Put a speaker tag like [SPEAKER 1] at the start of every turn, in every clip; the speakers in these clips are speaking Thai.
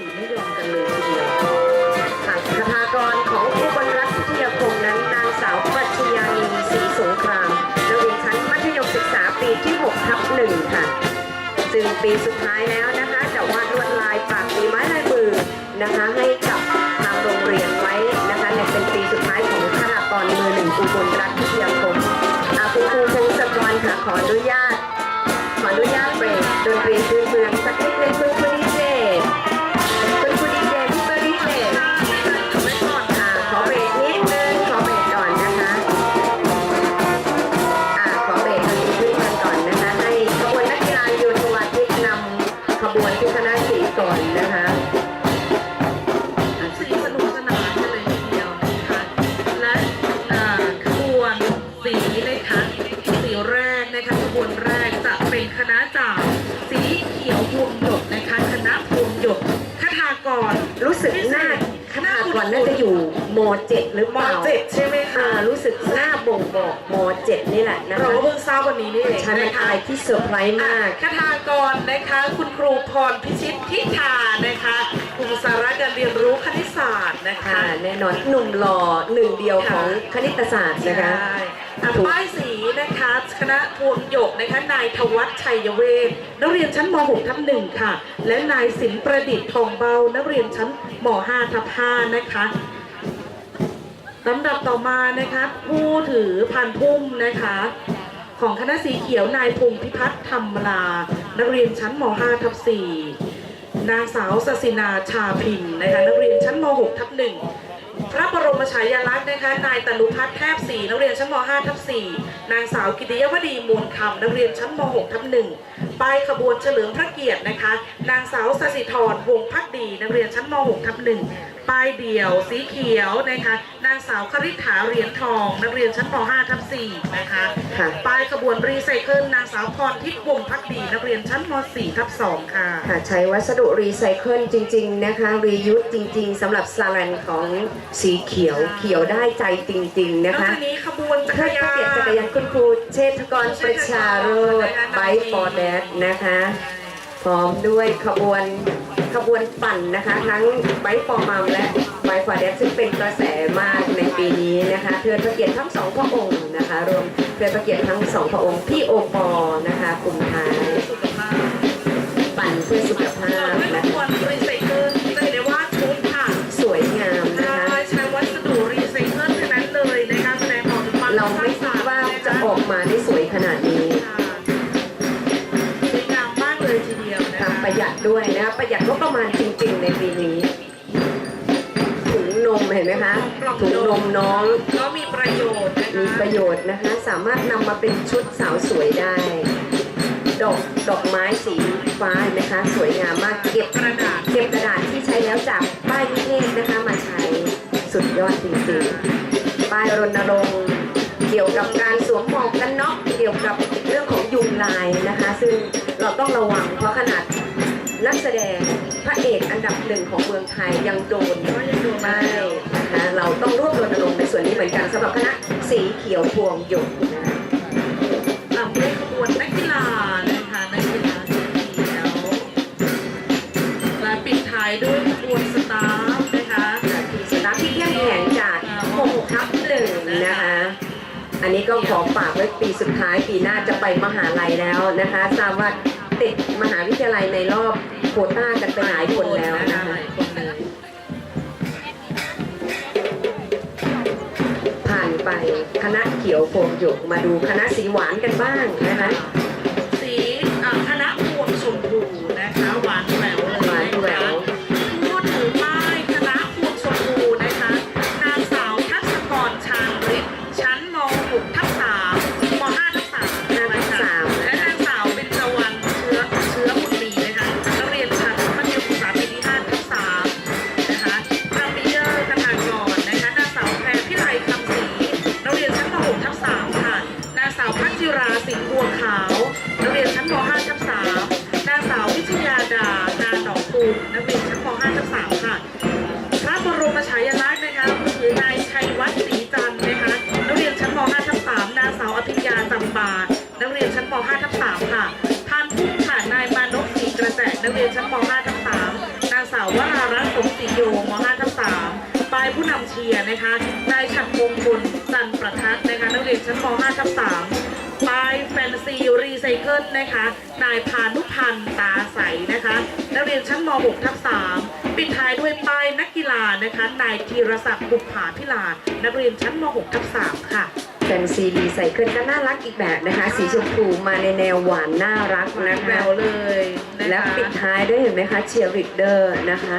[SPEAKER 1] สีไม่ยอมกันเลยทีเดียวค่ะคทากรของอุบลรัฐวิทยาคมนั้นนางสาวปรัชญานีศรีสงครามนักเรียนชั้นมัธยมศึกษาปีที่6ทับหนึ่งค่ะ ซึ่งปีสุดท้ายแล้วนะคะจะวาดลวดลายปากฝีไม้ลายมือนะคะให้กับทางโรงเรียนไว้นะคะในเป็นปีสุดท้ายของคณากรมือหนึ่งอุบลรัฐวิทยาคมอาคุณครูพงศกรค่ะขออนุญาต อนนะคะสี
[SPEAKER 2] สนุกสนานกันเลยทีเดียวนะคะ และอ่าขบวนสีนะคะสีแรกนะคะขบวนแรกจะเป็นคณะจากสีเขียวพวงหยดนะคะ คณะพวงหยดคทากร
[SPEAKER 1] รู้สึกน่า ก่อนน่าจะอยู่ม .7 หรือเป
[SPEAKER 2] ม
[SPEAKER 1] ล่า
[SPEAKER 2] เจ็ดใช่ไหม
[SPEAKER 1] อ่า
[SPEAKER 2] คะ
[SPEAKER 1] รู้สึกหน้าบ่งบอกม .7 นี่แหละนะ
[SPEAKER 2] เรา
[SPEAKER 1] คะ
[SPEAKER 2] ก็เพิ่งทราบวันนี้นี่เอง
[SPEAKER 1] ฉันเป็น
[SPEAKER 2] นะคะ
[SPEAKER 1] อะไรที่เซอร์ไพรส์มาก
[SPEAKER 2] คทากรนะคะ คุณครูพรพิชิตพิธานะคะกลุ่มสาระการเรียนรู้คณิตศาสตร์นะคะ
[SPEAKER 1] ค่ะแน่นอนหนุ่มหล่อหนึ่งเดียวของคณิตศาสตร์นะคะ
[SPEAKER 2] ใช่อะป้ายสีนะคะคณะพวงหยกนะคะนายทวัชชัยเวทนักเรียนชั้นม .6 ทับหนึ่งค่ะ และนายสินประดิษฐ์ทองเบา นักเรียนชั้นม .5 ทับ5นะคะลำดับต่อมานะคะผู้ถือพันพุ่มนะคะของคณะสีเขียวนายพงพิพัฒน์ธรรมลา นักเรียนชั้นม .5 ทับ4นางสาวสศินาชาพินนะคะนักเรียนชั้นม .6 ทับ1 พระบรมฉายาลักษณ์นะคะ นายตนุพัฒน์แทบศรีนักเรียนชั้นม 5 ทับ4นางสาวกิติยวดีมูลคำนักเรียนชั้นม 6 ทับ1 ป้ายขบวนเฉลิมพระเกียรตินะคะ นางสาวสศิธรวงศ์พักดีนักเรียนชั้นม 6 ทับ1ป้ายเดี่ยว สีเขียวนะคะ นางสาวคริษฐาเหรียญทอง นักเรียนชั้นม 5 ทับ4นะคะ
[SPEAKER 1] ค่ะ
[SPEAKER 2] ป้ายขบวนรีไซเคิลนางสาวพรทิพย์วงศ์พักดีนักเรียนชั้นม 4 ทับ2ค่ะ
[SPEAKER 1] ค่ะใช้วัสดุรีไซเคิลจริง ๆ นะคะรียูสจริง ๆสำหรับสแลนของสีเขียวเขียวได้ใจจริง ๆ
[SPEAKER 2] น
[SPEAKER 1] นะ
[SPEAKER 2] อก
[SPEAKER 1] คะ
[SPEAKER 2] จากนี้ขบวนจัก
[SPEAKER 1] เพื่
[SPEAKER 2] ร
[SPEAKER 1] อ
[SPEAKER 2] ยาน
[SPEAKER 1] เกียรติจักรยานคุณครูเชษฐกรประชาโรธไบฟอร์แดดนะคะ พร้อมด้วยขบวนขบวนปั่นนะคะ ทั้งไบฟอร์มัมและไบฟอร์แดดซึ่งเป็นกระแสมากในปีนี้นะคะเทิดพระเกียรติทั้งสองพระองค์นะคะ รวมเทิดพระเกียรติทั้งสองพระองค์พี่โอปอนะคะกลุ่มท้ายปั่นเพื่อสุขภาพ
[SPEAKER 2] ห
[SPEAKER 1] ยั
[SPEAKER 2] ดง
[SPEAKER 1] บประมาณจริงๆในปีนี้ ถุงนมเห็นไหมคะ ถุงนมน้อง
[SPEAKER 2] ก็มีประโยชน์นะคะ
[SPEAKER 1] มีประโยชน์นะคะ สามารถนำมาเป็นชุดสาวสวยได้ ดอกดอกไม้สีฟ้าเห็นไหมคะ สวยงามมาก เก็บ
[SPEAKER 2] กระดาษ
[SPEAKER 1] เก็บกระดาษที่ใช้แล้วจากป้ายนิเทศนะคะมาใช้สุดยอดจริงๆ ป้ายรณรงค์เกี่ยวกับการสวมหมวกกันน็อกเกี่ยวกับเรื่องของยุงลายนะคะ ซึ่งเราต้องระวังเพราะขนาด นักแสดงพระเอกอันดับหนึ่งของเมืองไทยยังโดน
[SPEAKER 2] ก็ยังดู
[SPEAKER 1] ไม่
[SPEAKER 2] มา
[SPEAKER 1] นะคะเราต้องร่วมรณรงค์ในส่วนนี้เหมือนกันสำหรับคณะสีเขียวพวงหยดนะคะ
[SPEAKER 2] ตามด้วยขบวนนักกีฬานะคะนักกีฬาสีเขียวและปิดท้ายด้วยขบวนสตาฟนะคะ
[SPEAKER 1] สตาฟที่เข้มแข็งจาก6ทับหนึ่งนะคะอันนี้ก็ขอฝากไว้ปีสุดท้ายปีหน้าจะไปมหาลัยแล้วนะคะทราบว่า ติดมหาวิทยาลัยในรอบโควต้ากันไปหลายคนแล้วนะคะผ่านไปคณะเขียวโพงหยกมาดูคณะสีหวานกันบ้างนะคะู
[SPEAKER 2] นักเรียนชั้นป .5 ชั้น3ค่ะ พระบรมฉายาลักษณ์นะคะคือนายชัยวัฒน์ศรีจันทร์นะคะนักเรียนชั้นป .5 ชั้น3นางสาวอภิญญาจำปานักเรียนชั้นป .5 ชั้น3ค่ะท่านผู้ค่ะนายมานพศรีกระแสนักเรียนชั้นป .5 ชั้น3นางสาววรารัตน์สมศรีโยม .5 ชั้น3ปลายผู้นำเชียร์นะคะนายฉัตรมงคลจันประทัดนะคะนักเรียนชั้นป .5 ชั้น3 แฟนซีรีไซเคิลนะคะ นายพานุพันธ์ตาใสนะคะ นักเรียนชั้นม .6 ทับ3ปิดท้ายด้วยป้ายนักกีฬานะคะ นายธีรศักดิ์บุภาพิลา นักเรียนชั้นม .6 ทับ3ค่ะ
[SPEAKER 1] แฟนซีรีไซเคิลก็น่ารักอีกแบบนะคะ สีชมพูมาในแนวหวานน่ารักนะ
[SPEAKER 2] แว
[SPEAKER 1] คะ
[SPEAKER 2] วเลยนะคะ
[SPEAKER 1] และปิดท้ายด้วยเห็นไหมคะเชียร์ริดเดอร์นะคะ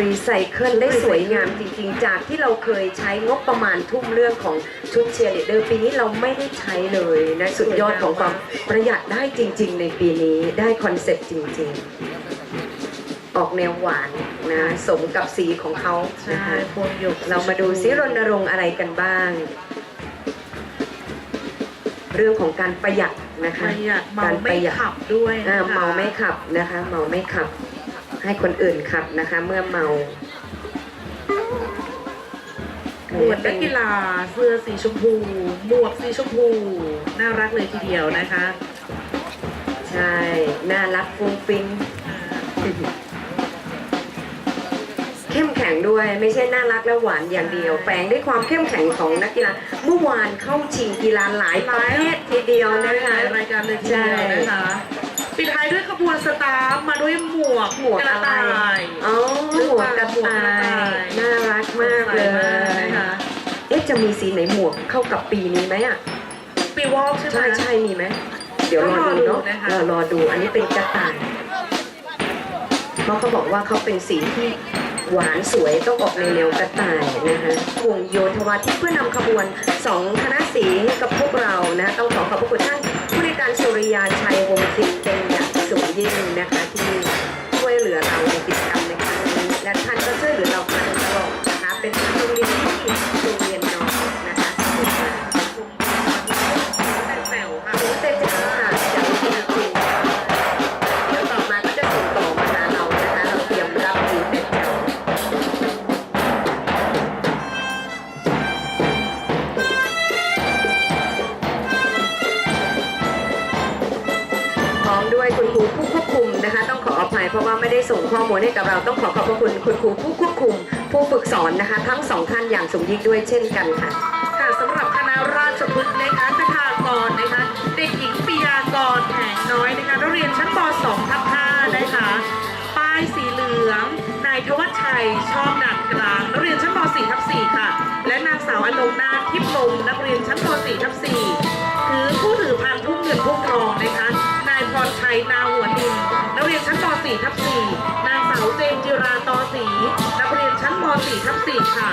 [SPEAKER 1] รีไซเคิลได้สวยงามจริงๆ จากที่เราเคยใช้งบประมาณทุ่มเรื่องของชุดเชียร์ริดเดอร์ปีนี้เราไม่ได้ใช้เลยนะสุดยอดของความประหยัดได้จริง ๆ ในปีนี้ได้คอนเซ็ปต์จริง ๆ ออกแนวหวานนะสมกับสีของเขา
[SPEAKER 2] ใช่
[SPEAKER 1] นะคะ
[SPEAKER 2] พวงหยก
[SPEAKER 1] เรามาดูซิรณรงค์อะไรกันบ้าง เรื่องของการประหยัดนะ
[SPEAKER 2] ป
[SPEAKER 1] คะ
[SPEAKER 2] ระหยัดเมา
[SPEAKER 1] การป
[SPEAKER 2] ไม่
[SPEAKER 1] ระหยัด
[SPEAKER 2] ขับด้วย
[SPEAKER 1] อ่า
[SPEAKER 2] นะคะ
[SPEAKER 1] เมาไม่ขับนะคะ เมาไม่ขับ ให้คนอื่นขับนะคะ เมื่อเมา
[SPEAKER 2] หมวดนักกีฬาเสื้อสีชมพูหมวกสีชมพู น่ารักเลยทีเดียวนะคะ
[SPEAKER 1] ใช่ น่ารักฟุ้งฟิ้งเข้มแข็งด้วยไม่ใช่น่ารักและหวานอย่างเดียวแฝงด้วยความเข้มแข็งของนักกีฬาเมื่อวานเข้าชิงกีฬาหลายประเภททีเดียวนะคะ
[SPEAKER 2] รายการเลยทีเดียวนะคะ ปิดท้ายด้วยขบวนสตาฟมาด้วยหมวก
[SPEAKER 1] หมวก
[SPEAKER 2] กระ
[SPEAKER 1] อะไร
[SPEAKER 2] ต่าย
[SPEAKER 1] อ๋อหมวกกระต่ายน่ารักมากเลย
[SPEAKER 2] สวมากนะคะ
[SPEAKER 1] เอ๊ะจะมีสีไหนหมวกเข้ากับปีนี้ไหมอะ
[SPEAKER 2] ปีวอกใช่ไหม
[SPEAKER 1] ใช่ใช่มีไหม เดี๋ยวรอดูเนาะ
[SPEAKER 2] รอดูนะคะ
[SPEAKER 1] เออรอดู อันนี้เป็นกระต่ายเพราะเขาบอกว่าเขาเป็นสีที่หวานสวยต้องออกในแนวกระต่ายนะคะวงโยธวาทิตเพื่อนำขบวนสองคณะสีให้กับพวกเรานะต้องขอขอบพระคุณท่านารยการสุริยาชัยวงศ์ทิพย์เป็นอย่างสูงยิ่งนะคะที่ช่วยเหลือเราในกิจกรรม ต้องขอขอบพระคุณคุณครูผู้ควบคุม ผู้ฝึกสอนนะคะ ทั้งสองท่านอย่างสมยิ่งด้วยเช่นกันค่ะ
[SPEAKER 2] ค่ะสำหรับคณะราชพฤกษ์นะคะคทากรนะคะเด็กหญิงปิยากรแผงน้อยนะคะนักเรียนชั้นป .2 ทับ5นะคะป้ายสีเหลืองนายทวัชชัยชอบหนักกลางนักเรียนชั้นป .4 ทับ4ค่ะ และนางสาวอนงนาทิพย์ลมนักเรียนชั้นป .4 ทับ4คือผู้ถือพาน .4 ทับ4ค่ะ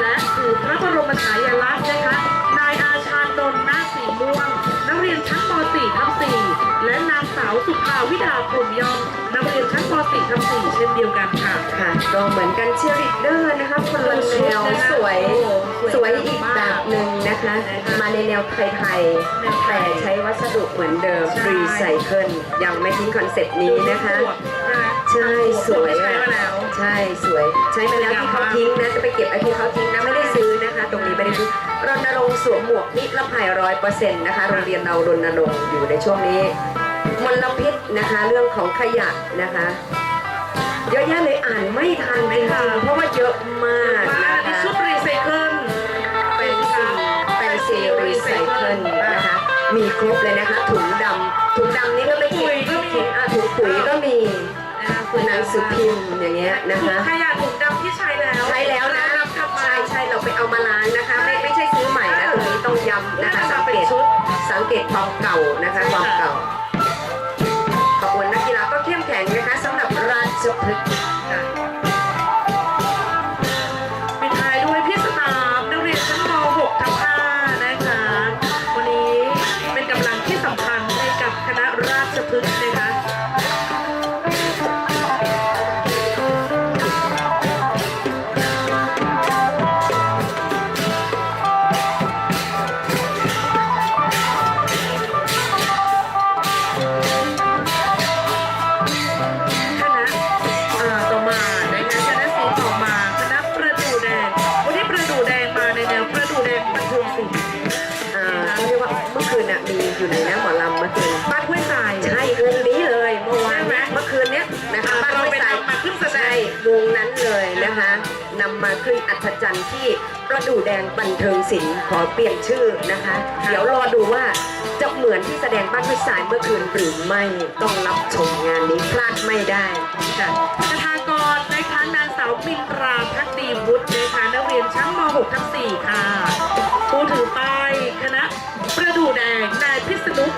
[SPEAKER 2] และถือพระบรมฉายาลักษณ์นะคะ นายอาชาญนนท์นาคสีม่วง นักเรียนชั้นม .4 ทับ4และนางสาวสุภาวิดาพรหมยอมนักเรียนชั้นม .4 ทับ4เช่นเดียวกันค่ะ
[SPEAKER 1] ค่ะก็เหมือนกันเชียร์ลีดเดอร์นะคะคนละแนวสวย
[SPEAKER 2] โอ้โห
[SPEAKER 1] สวยอีกแบบหนึ่งนะคะ มาในแนวไทย
[SPEAKER 2] แนว
[SPEAKER 1] ๆ
[SPEAKER 2] ไท
[SPEAKER 1] แต่
[SPEAKER 2] ย
[SPEAKER 1] ใช้วัสดุเหมือนเดิม
[SPEAKER 2] ใช่
[SPEAKER 1] รีไซเคิลยังไม่ทิ้งคอนเซปต์นี้นะคะ ใช่สวย
[SPEAKER 2] ใช้มาแล้ว
[SPEAKER 1] ใช่สวย ใช้ไปแล้วที่เขาทิ้งนะจะไปเก็บไอ้ที่เขาทิ้งนะไม่ได้ซื้อนะคะ ตรงนี้ไม่ได้ซื้อรณรงค์สวมหมวกนิรภัยร้อยเปอร์เซ็นต์นะคะโรงเรียนเรารณรงค์อยู่ในช่วงนี้มลพิษนะคะ เรื่องของขยะนะคะเยอะแยะเลยอ่านไม่ทันจริงๆเพราะว่าเยอะมาก
[SPEAKER 2] มา
[SPEAKER 1] นะ
[SPEAKER 2] ใน
[SPEAKER 1] คะ
[SPEAKER 2] ชุดรีไซเคิล
[SPEAKER 1] เป็นสีเป็นสีรีไซเคิลนะคะ มีครบเลยนะคะ ถุงดำถุงดำนี่ก็ไม่ทิ้งทิ้งอะถุงปุ๋ยก็มี หนังสือพิมพ์อย่างเงี้ยนะคะ
[SPEAKER 2] ขยะถุงดำที่ใช้แล้ว
[SPEAKER 1] ใช้แล้วนะ
[SPEAKER 2] รับกลับมา
[SPEAKER 1] ใช่ใช่เราไปเอามาล้างนะคะ ไม่ไม่ใช่ซื้อใหม่นะตรงนี้ต้องย้ำนะคะสังเกตสังเกตความเก่านะคะ มีอยู่ในนะหมอลำเมื่อคืนบ้านห้วยทรายใช่
[SPEAKER 2] วงนี้เลยเมื่อวานเมื่อคืนเนี้ยนะคะบ้านห้วยทรายมาขึ้นแสดงวงนั้นเลยนะคะนำ
[SPEAKER 1] มาขึ้นอัศจรรย์ที่ประดู่แดงบันเทิงศิลป์ขอเปลี่ยนชื่อนะคะ เดี๋ยวรอดูว่าจะเหมือนที่แสดงบ้านห้วยทรายเมื่อคืนหรือไม่ต้องรับชมงานนี้พลาดไม่ได้
[SPEAKER 2] ค่ะคาากรนะคะนางสาวมินตราพักดีวุฒินะคะนักเรียนชั้นม .6 ทั้ง4ค่ะผู้ถือป้าย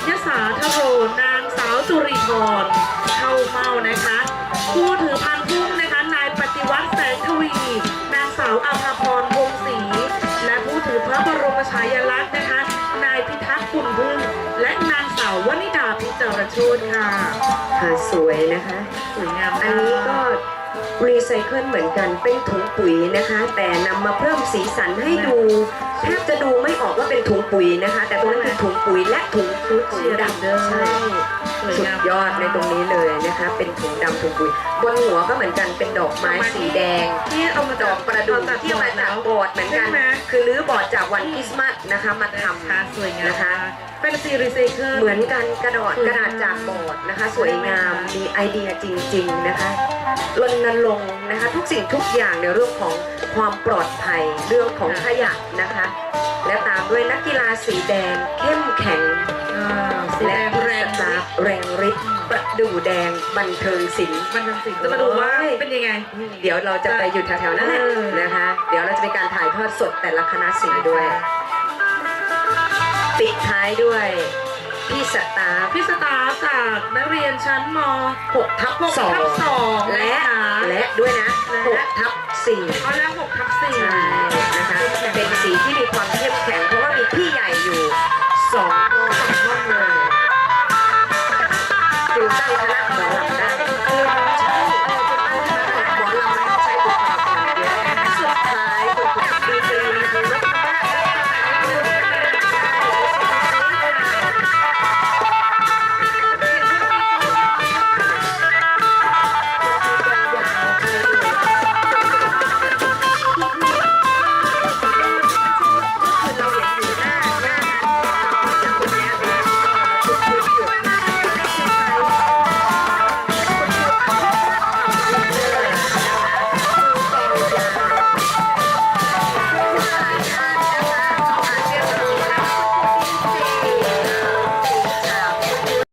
[SPEAKER 2] ยศาธโรนางสาวจุริพรเข้าเมานะคะ ผู้ถือพันพุ่มนะคะ นายปฏิวัติแสงทวี นางสาวอาภาพรวงศรีและผู้ถือพระบรมฉายาลักษณ์นะคะ นายพิทักษ์ปุ่นพึ่งและนางสาววนิดาพิจารโชตค่ะ
[SPEAKER 1] ค่ะสวยนะคะ
[SPEAKER 2] สวยงาม
[SPEAKER 1] อันนี้ก็ รีไซเคิลเหมือนกันเป็นถุงปุ๋ยนะคะ แต่นำมาเพิ่มสีสันให้ดูแทบจะดูไม่ออกว่าเป็นถุงปุ๋ยนะคะ แต่ตรงนั้นคือถุงปุ๋ยและถุงชุดสีดำใช่
[SPEAKER 2] สวย
[SPEAKER 1] สุด
[SPEAKER 2] งาม
[SPEAKER 1] ยอดในตรงนี้เลยนะคะ เป็นถุงดำถุงปุ๋ยบนหัวก็เหมือนกันเป็นดอกไม้สีแดง
[SPEAKER 2] ที่เอามา
[SPEAKER 1] ด
[SPEAKER 2] จา
[SPEAKER 1] อกกประดู่ที่มาจากโบสถ์เหมือนกัน
[SPEAKER 2] ใช่ไหม
[SPEAKER 1] คือรื้อบอร์ดจากวันคริสต์มาสนะคะมาทำ
[SPEAKER 2] ค่ะสวยงาม
[SPEAKER 1] นะคะ
[SPEAKER 2] เป็นซีรีไซเคิล
[SPEAKER 1] เหมือนกันกระดาษ
[SPEAKER 2] สวย
[SPEAKER 1] กระดาษจากบอร์ดนะคะ สวยงามมีไอเดียจริง ๆนะคะรณรงค์นะคะ ทุกสิ่งทุกอย่างในเรื่องของความปลอดภัยเรื่องของขยะนะคะ และตามด้วยนักกีฬาสีแดงเข้มแข็ง
[SPEAKER 2] อ่าสี
[SPEAKER 1] และ
[SPEAKER 2] แดง
[SPEAKER 1] ผู้
[SPEAKER 2] แร
[SPEAKER 1] ส
[SPEAKER 2] ง
[SPEAKER 1] ตาฟแรงฤทธิ์ประดูแดงบันเทิงศิลป์
[SPEAKER 2] มันทังสีจะมาดูว่า
[SPEAKER 1] โอ้ย
[SPEAKER 2] เป็นยังไง
[SPEAKER 1] เดี๋ยวเราจะไปอยู่แถวๆนั้นแหละ
[SPEAKER 2] เออ
[SPEAKER 1] นะคะ เดี๋ยวเราจะมีการถ่ายทอดสดแต่ละคณะสีด้วย ปิดท้ายด้วย พี่สตาร์
[SPEAKER 2] พี่สตาร์จากนักเรียนชั้นม
[SPEAKER 1] 6 ทับ
[SPEAKER 2] 6
[SPEAKER 1] 2และ และด้วยนะ6ทับ4
[SPEAKER 2] เอาแล้ว6ทับ4
[SPEAKER 1] นะคะ เป็นสีที่มีความเข้มแข็งเพราะว่ามีพี่ใหญ่อยู่2องสองห้องเลยอยู่ตั้งคณะ